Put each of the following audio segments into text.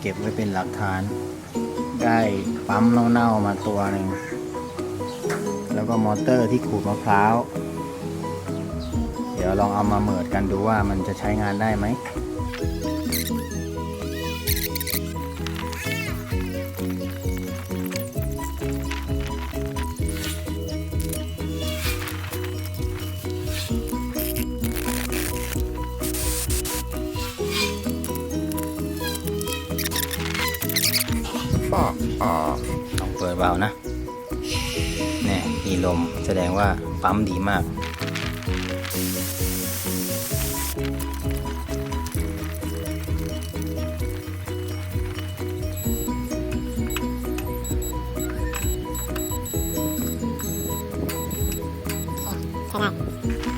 เก็บไว้เป็นหลักฐาน ได้ปั๊มเน่าๆมาตัวหนึ่งแล้วก็มอเตอร์ที่ขูดมะพร้าว เดี๋ยวลองเอามาเหมิดกันดูว่ามันจะใช้งานได้ไหม ลองเปิดเบาล์วนะเนี่ยมีลมแสดงว่าปั๊มดีมากใช่ได้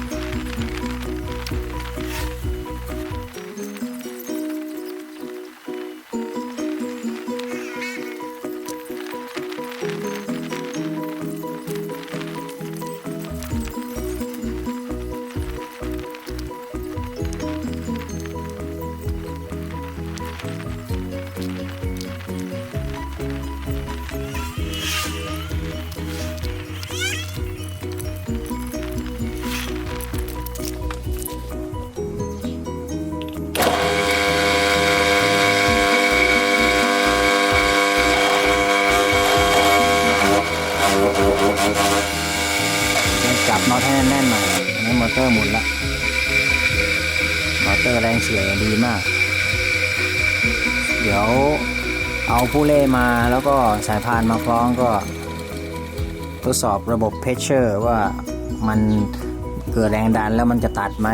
จับน็อตให้แน่นๆหน่อยนนี้มอเตอร์หมุนละมอเตอร์แรงเฉื่อยดีมาก เดี๋ยวเอาผู้เล่มาแล้วก็สายพานมาคล้องก็ ทดสอบระบบเพชเชอร์ว่ามันเกิดแรงดันแล้วมันจะตัดไหม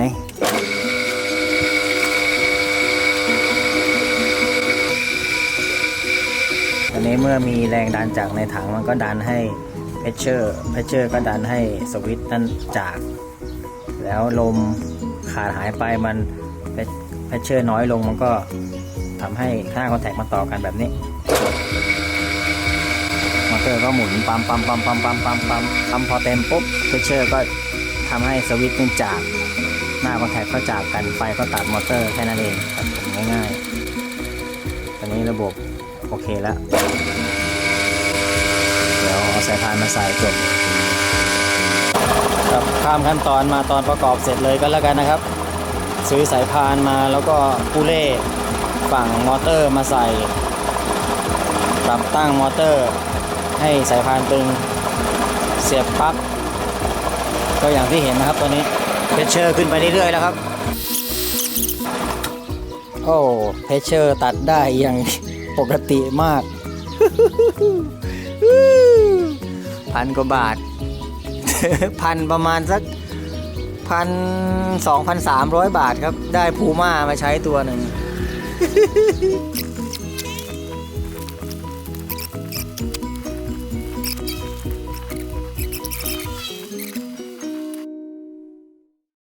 ตอนนี้เมื่อมีแรงดันจากในถังมันก็ดันให้ ชเชอร์เพชเชอร์ก็ดันให้สวิตช์นั้นจาก แล้วลมขาดหายไปมันเพชเชอร์น้อยลงมันก็ทำให้ค่าคอนแทคมาต่อกันแบบนี้มอเตอร์ก็หมุนปั๊มปั๊มปั๊มปั๊มปั๊มปั๊มปั๊มปั๊มพอเต็มปุ๊บเพชเชอร์ก็ทำให้สวิตช์มันจาก หน้าคอนแทคก็จากกันไฟก็ตัดมอเตอร์แค่นั้นเองง่ายๆตอนนี้ระบบโอเคแล้ว เอาสายพานมาใส่จบครับข้ามขั้นตอนมาตอนประกอบเสร็จเลยก็แล้วกันนะครับ ซื้อสายพานมาแล้วก็ผู้เล่ฝั่งมอเตอร์มาใส่ปรับตั้งมอเตอร์ ให้สายพานตึงเสียบปลั๊กก็อย่างที่เห็นนะครับตัวนี้เพชเชอร์ขึ้นไปเรื่อยๆแล้วครับ โอ้เพชเชอร์ตัดได้อย่างปกติมาก พันกว่าบาท พันประมาณสักพันสองพันสามร้อยบาทครับ ได้พูม่ามาใช้ตัวหนึ่ง